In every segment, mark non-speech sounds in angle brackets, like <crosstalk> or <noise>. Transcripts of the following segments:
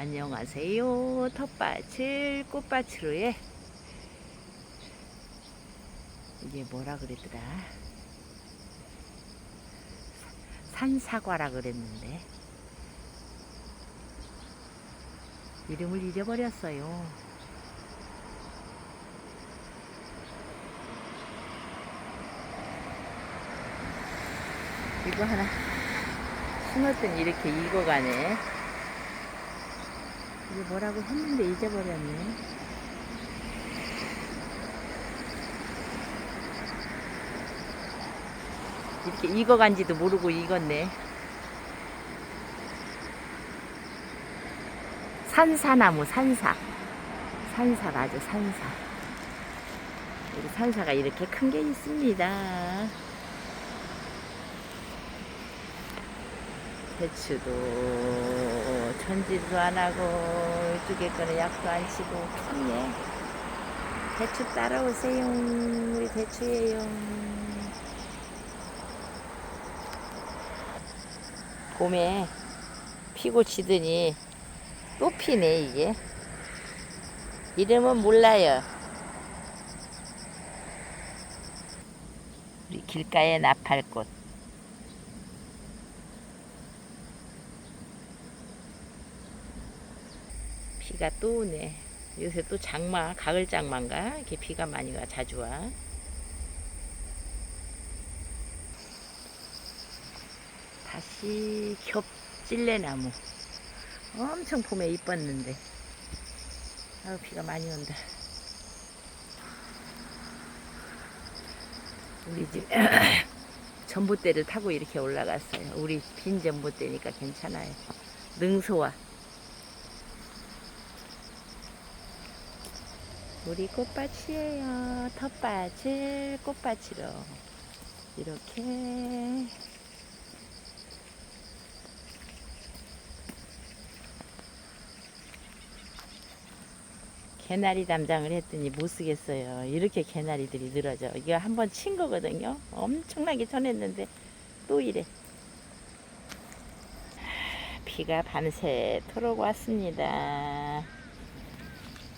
안녕하세요. 텃밭을 꽃밭으로의 이게 뭐라 그랬더라? 산사과라 그랬는데 이름을 잊어버렸어요. 이거 하나 심었더니 이렇게 익어가네. 이게 뭐라고 했는데 잊어버렸네. 이렇게 익어간지도 모르고 익었네. 산사나무, 산사. 산사 맞아, 산사. 우리 산사가 이렇게 큰 게 있습니다. 배추도 전지도 안 하고 이쪽에 거는 약도 안 치고 컸네. 배추 따라오세요. 우리 배추예요. 봄에 피고 지더니 또 피네 이게. 이름은 몰라요. 우리 길가의 나팔꽃. 비가 또 오네. 요새 또 장마, 가을 장마인가? 이렇게 비가 많이 와, 자주 와. 다시 겹찔레나무. 엄청 봄에 이뻤는데. 아우, 비가 많이 온다. 우리 집 <coughs> 전봇대를 타고 이렇게 올라갔어요. 우리 빈 전봇대니까 괜찮아요. 능소와 우리 꽃밭이에요. 텃밭을 꽃밭으로 이렇게 개나리 담장을 했더니 못 쓰겠어요. 이렇게 개나리들이 늘어져. 이거 한번 친 거거든요. 엄청나게 쳐냈는데 또 이래. 비가 밤새도록 왔습니다.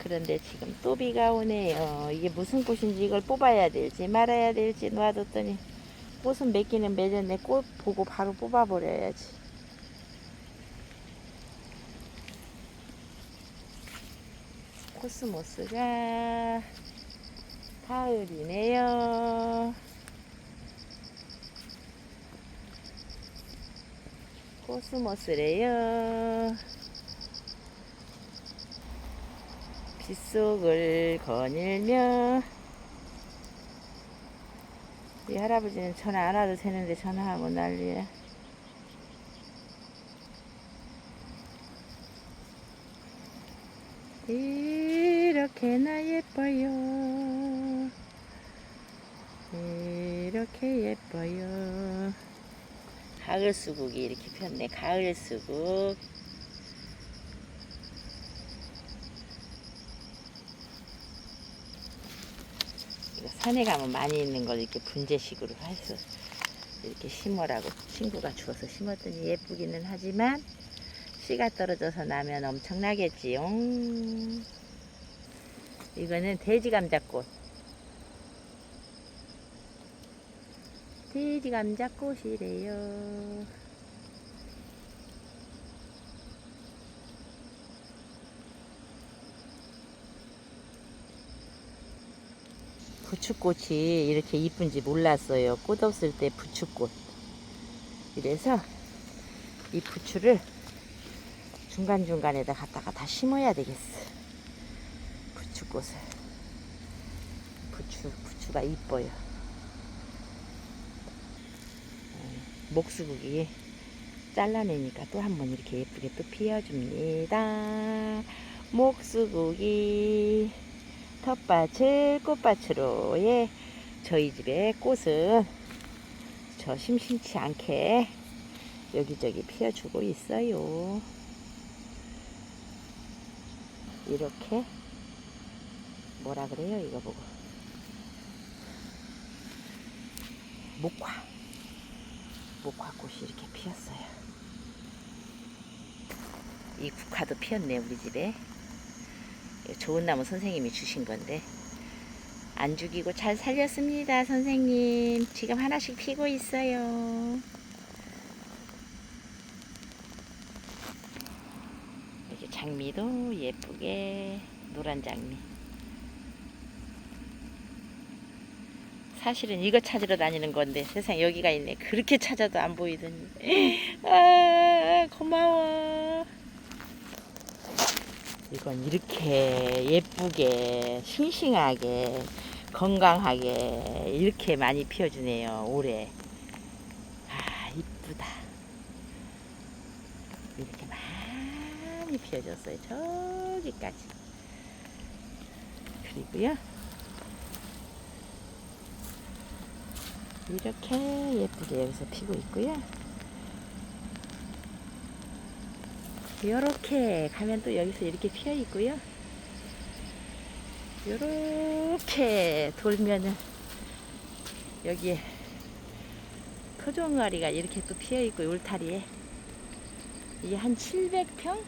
그런데 지금 또 비가 오네요. 이게 무슨 꽃인지 이걸 뽑아야 될지 말아야 될지 놔뒀더니 꽃은 몇 개는 맺었네. 꽃 보고 바로 뽑아버려야지. 코스모스가 가을이네요. 코스모스래요. 빗속을 거닐며 이 할아버지는 전화 안 와도 되는데 전화하고 난리야. 이렇게 나 예뻐요. 이렇게 예뻐요. 가을 수국이 이렇게 폈네. 가을 수국. 산에 가면 많이 있는 걸 이렇게 분재식으로 해서 이렇게 심으라고 친구가 주어서 심었더니 예쁘기는 하지만 씨가 떨어져서 나면 엄청나겠지요. 이거는 돼지 감자꽃. 돼지 감자꽃이래요. 부추꽃이 이렇게 이쁜지 몰랐어요. 꽃 없을 때 부추꽃. 그래서 이 부추를 중간중간에다 갖다가 다 심어야 되겠어. 부추꽃을. 부추, 부추가 이뻐요. 어, 목수국이 잘라내니까 또 한 번 이렇게 예쁘게 또 피워줍니다. 목수국이 텃밭을 꽃밭으로 예 저희 집의 꽃은 저 심심치 않게 여기저기 피워주고 있어요. 이렇게 뭐라 그래요 이거 보고 목화 목화꽃이 이렇게 피었어요. 이 국화도 피었네 우리 집에. 이거 좋은 나무 선생님이 주신 건데 안 죽이고 잘 살렸습니다 선생님. 지금 하나씩 피고 있어요. 이렇게 장미도 예쁘게 노란 장미. 사실은 이거 찾으러 다니는 건데 세상 여기가 있네. 그렇게 찾아도 안 보이더니. <laughs> 아 고마워. 이건 이렇게 예쁘게 싱싱하게 건강하게 이렇게 많이 피워주네요 올해. 아 이쁘다. 이렇게 많이 피워줬어요 저기까지. 그리고요. 이렇게 예쁘게 여기서 피고 있고요. 이렇게 가면 또 여기서 이렇게 피어 있고요. 이렇게 돌면은 여기에 토종아리가 이렇게 또 피어 있고 울타리에 이게 한 700평?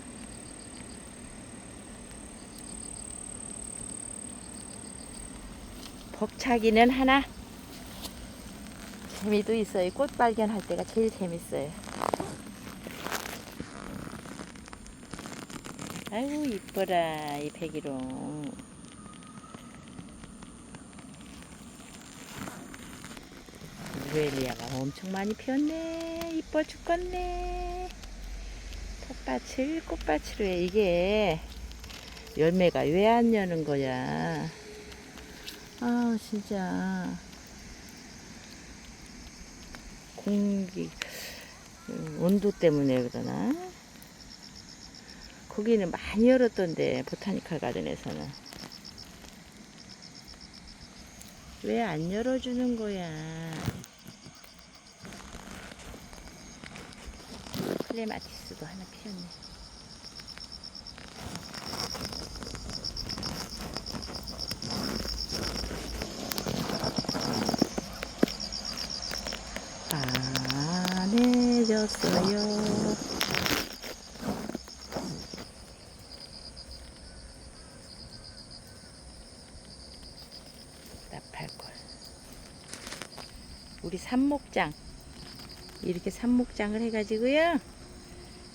벅차기는 하나 재미도 있어요. 꽃 발견할 때가 제일 재밌어요. 아이고 이뻐라 이 백일홍. 루엘리아가 엄청 많이 피었네. 이뻐 죽겠네. 텃밭을 꽃밭으로 해. 이게 열매가 왜 안 여는 거야? 아 진짜. 공기 음, 온도 때문에 그러나 거기는 많이 열었던데 보타니컬 가든에서는. 왜 안 열어주는 거야? 클레마티스도 하나 피었네. 안 해졌어요. 나팔골. 우리 삽목장. 이렇게 삽목장을 해가지고요.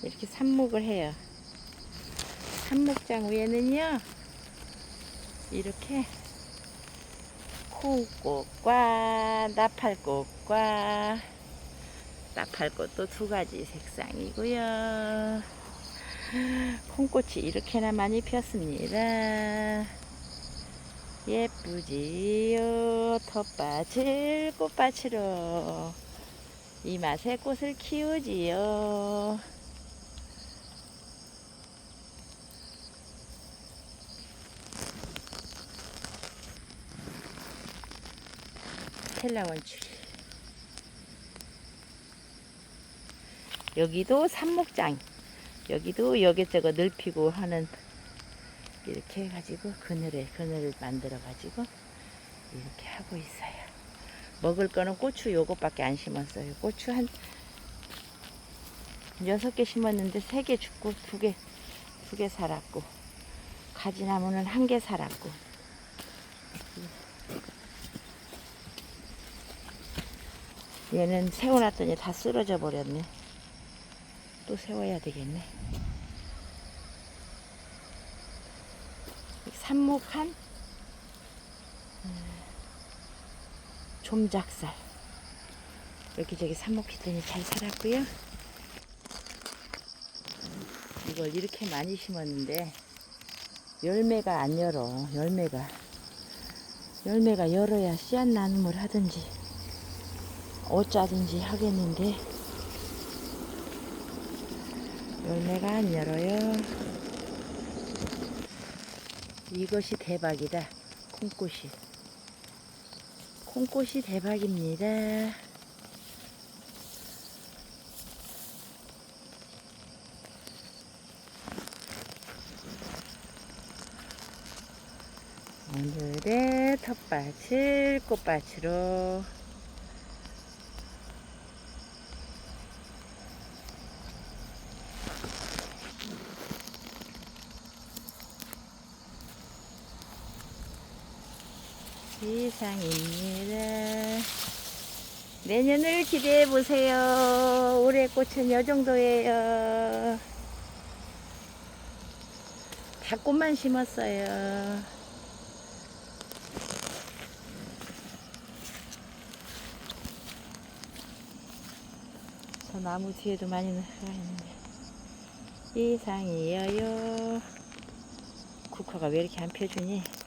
이렇게 삽목을 해요. 삽목장 위에는요. 이렇게 코꽃과 나팔꽃과 나팔꽃도 두 가지 색상이고요. 콩꽃이 이렇게나 많이 피었습니다. 예쁘지요. 텃밭을 꽃밭으로 이 맛에 꽃을 키우지요. 스텔라 원추리. 여기도 삽목장. 여기도 여기저거 넓히고 하는 이렇게 해가지고 그늘에 그늘을 만들어 가지고 이렇게 하고 있어요. 먹을 거는 고추 요것밖에 안 심었어요. 고추 한 여섯 개 심었는데 세 개 죽고 두 개 두 개 살았고 가지나무는 한 개 살았고 얘는 세워놨더니 다 쓰러져 버렸네. 또 세워야 되겠네. 삽목한 음, 좀작살 여기저기 삽목 피더니 잘 살았고요. 이걸 이렇게 많이 심었는데 열매가 안 열어. 열매가 열매가 열어야 씨앗 나눔을 하든지 어쩌든지 하겠는데 열매가 안 열어요. 이것이 대박이다. 콩꽃이. 콩꽃이 대박입니다. 오늘의 텃밭을 꽃밭으로 이상입니다. 내년을 기대해 보세요. 올해 꽃은 요 정도예요. 다 꽃만 심었어요. 저 나무 뒤에도 많이 나가 있는데 이상이에요. 국화가 왜 이렇게 안 펴주니?